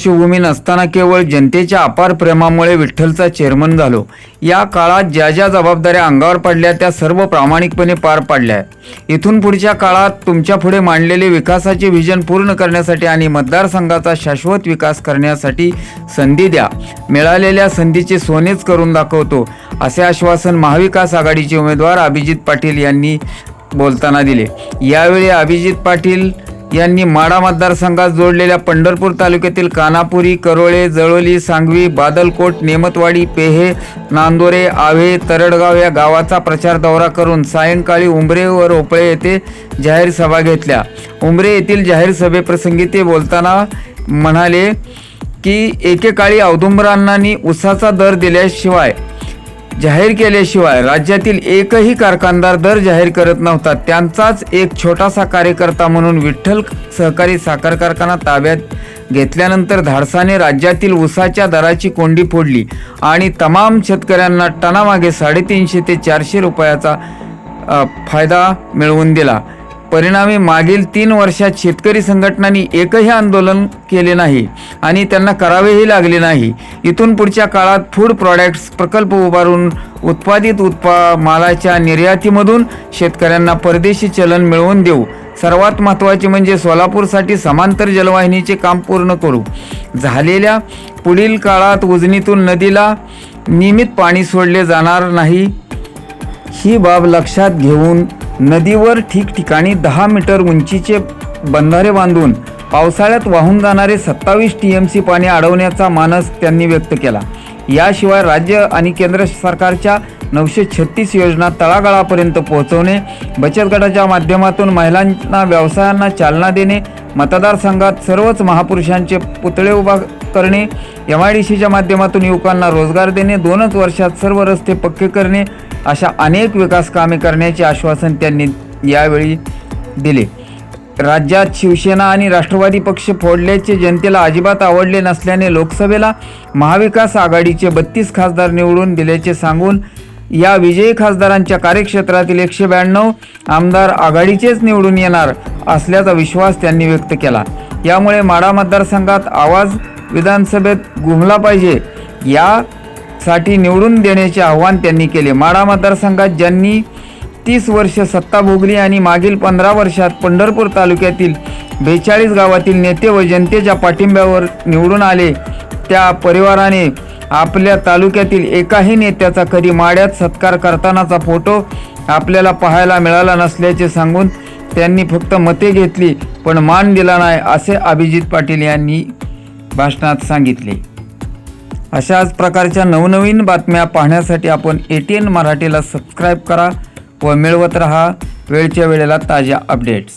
पार्श्वभूमी नसताना केवळ जनतेच्या अपार प्रेमामुळे विठ्ठलचा चेअरमन झालो. या काळात ज्या ज्या जबाबदाऱ्या अंगावर पडल्या त्या सर्व प्रामाणिकपणे पार पाडल्या. इथून पुढच्या काळात तुमच्यापुढे मांडलेले विकासाचे व्हिजन पूर्ण करण्यासाठी आणि मतदारसंघाचा शाश्वत विकास करण्यासाठी संधी द्या. मिळालेल्या संधीचे सोनेच करून दाखवतो असे आश्वासन महाविकास आघाडीचे उमेदवार अभिजित पाटील यांनी बोलताना दिले. यावेळी अभिजित पाटील यांनी माडा मतदारसंघात जोडलेल्या पंढरपूर तालुक्यातील कानापुरी करोळे जळोली सांगवी बादलकोट नेमतवाडी पेहे नांदोरे आव्हे तरडगाव या गावाचा प्रचार दौरा करून सायंकाळी उंबरे व रोपळे येथे जाहीर सभा घेतल्या. उंबरे येथील जाहीर सभेप्रसंगी ते बोलताना म्हणाले की एकेकाळी औदुंबरांनांनी उसाचा दर दिल्याशिवाय जाहीर केल्याशिवाय राज्यातील एकही कारखानदार दर जाहीर करत नव्हता. त्यांचाच एक छोटासा कार्यकर्ता म्हणून विठ्ठल सहकारी साखर कारखाना ताब्यात घेतल्यानंतर धाडसाने राज्यातील ऊसाच्या दराची कोंडी फोडली आणि तमाम शेतकऱ्यांना टनामागे साडेतीनशे ते चारशे रुपयाचा फायदा मिळवून दिला. परिणामी मागील तीन वर्षात शेतकरी संघटनांनी एकही आंदोलन केले नाही आणि त्यांना करावेही लागले नाही. इथून पुढच्या काळात फूड प्रॉडक्ट्स प्रकल्प उभारून उत्पादित उत्पा मालाच्या निर्यातीमधून शेतकऱ्यांना परदेशी चलन मिळवून देऊ. सर्वात महत्त्वाचे म्हणजे सोलापूरसाठी समांतर जलवाहिनीचे काम पूर्ण करू. झालेल्या पुढील काळात उजनीतून नदीला नियमित पाणी सोडले जाणार नाही ही बाब लक्षात घेऊन नदीवर ठिकठिकाणी दहा मीटर उंचीचे बंधारे बांधून पावसाळ्यात वाहून जाणारे सत्तावीस टी एम सी पाणी अडवण्याचा मानस त्यांनी व्यक्त केला. याशिवाय राज्य आणि केंद्र सरकारच्या नऊशे छत्तीस योजना तळागाळापर्यंत पोहोचवणे बचत गटाच्या माध्यमातून महिलांना व्यवसायांना चालना देणे मतदारसंघात सर्वच महापुरुषांचे पुतळे उभा करणे एम आय डी सीच्या माध्यमातून युवकांना रोजगार देणे दोनच वर्षात सर्व रस्ते पक्के करणे अशा अनेक विकास कामे करण्याचे आश्वासन त्यांनी यावेळी दिले. राज्यात शिवसेना आणि राष्ट्रवादी पक्ष फोडल्याचे जनतेला अजिबात आवडले नसल्याने लोकसभेला महाविकास आघाडीचे बत्तीस खासदार निवडून दिल्याचे सांगून या विजयी खासदारांच्या कार्यक्षेत्रातील एकशे ब्याण्णव आमदार आघाडीचेच निवडून येणार असल्याचा विश्वास त्यांनी व्यक्त केला. यामुळे माडा मतदारसंघात आवाज विधानसभेत घुमला पाहिजे. या साठी निवडून देण्याचे आव्हान त्यांनी केले. माडा मतदारसंघात ज्यांनी तीस वर्ष सत्ता भोगली आणि मागील पंधरा वर्षात पंढरपूर तालुक्यातील बेचाळीस गावातील नेते व जनतेच्या पाठिंब्यावर निवडून आले. त्या परिवाराने आपल्या तालुक्यातील एकाही नेत्याचा कधी माड्यात सत्कार करतानाचा फोटो आपल्याला पाहायला मिळाला नसल्याचे सांगून त्यांनी फक्त मते घेतली पण मान दिला नाही असे अभिजित पाटील यांनी भाषणात सांगितले. अशाच प्रकारच्या नवनवीन बातम्या पाहण्यासाठी आपण ए टी एन मराठीला सबस्क्राईब करा व मिळवत रहा. वेळच्या वेळेला ताज्या अपडेट्स